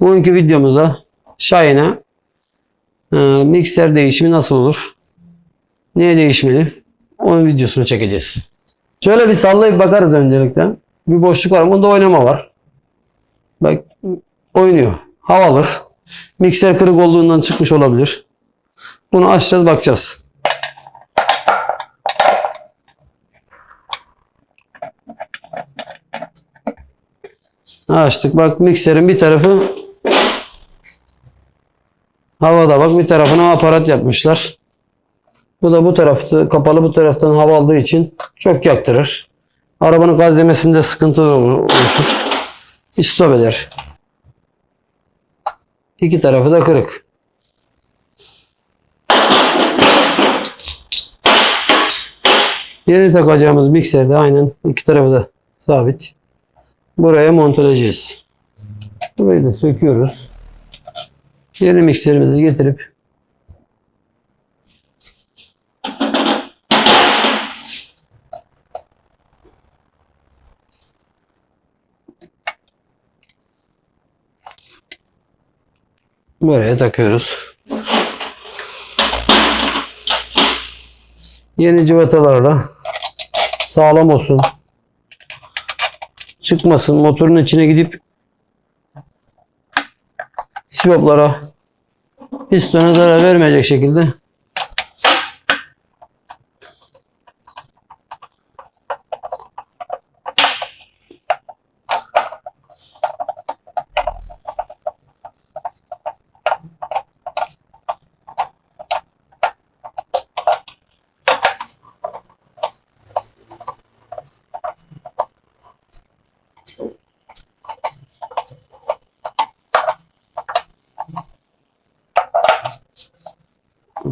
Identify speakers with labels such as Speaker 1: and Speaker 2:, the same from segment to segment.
Speaker 1: Bugünkü videomuzda Şahin'e e, mikser değişimi nasıl olur? Niye değişmeli? Onun videosunu çekeceğiz. Şöyle bir sallayıp bakarız öncelikle. Bir boşluk var. Bunda oynama var. Bak oynuyor. Havalıdır. Mikser kırık olduğundan çıkmış olabilir. Bunu açacağız bakacağız. Açtık. Bak mikserin bir tarafı havada bak bir tarafına aparat yapmışlar. Bu da bu tarafta kapalı bu taraftan hava aldığı için çok yaktırır. Arabanın gaz yemesinde sıkıntı oluşur. İstop eder. İki tarafı da kırık. Yeni takacağımız mikserde aynen iki tarafı da sabit. Buraya monteleyeceğiz. Burayı da söküyoruz. Yeni mikserimizi getirip buraya takıyoruz. Yeni civatalarla sağlam olsun çıkmasın motorun içine gidip sivoplara pistona zarar vermeyecek şekilde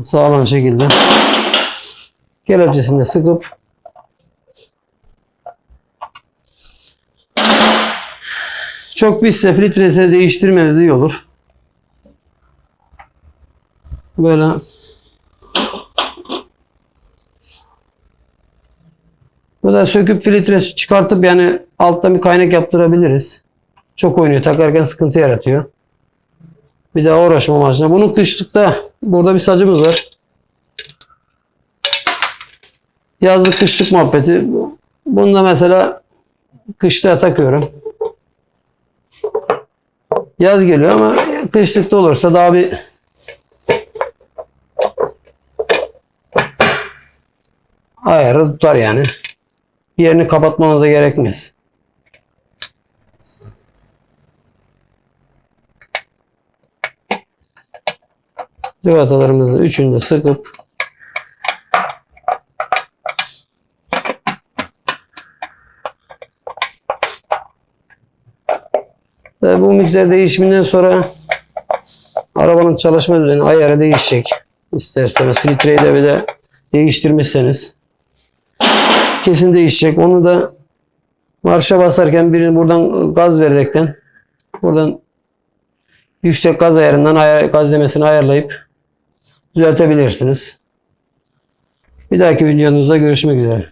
Speaker 1: sağlam şekilde kelepçesini sıkıp çok pisse filtresini değiştirmeniz iyi olur. Böyle da söküp filtresi çıkartıp yani alttan bir kaynak yaptırabiliriz. Çok oynuyor. Takarken sıkıntı yaratıyor. Bir daha uğraşma amacına. Bunun kışlıkta burada bir sacımız var. Yazlık kışlık muhabbeti. Bunu da mesela kışta takıyorum. Yaz geliyor ama kışlıkta olursa daha bir ayarı tutar yani. Yerini kapatmanıza gerekmez. Civatalarımızı üçünü de sıkıp ve bu mikser değişiminden sonra arabanın çalışma düzeni ayarı değişecek. İsterseniz filtreyi de bir de değiştirmişseniz kesin değişecek. Onu da marşa basarken birini buradan gaz vererekten buradan yüksek gaz ayarından ayar, gaz demesini ayarlayıp düzeltebilirsiniz. Bir dahaki videomuzda görüşmek üzere.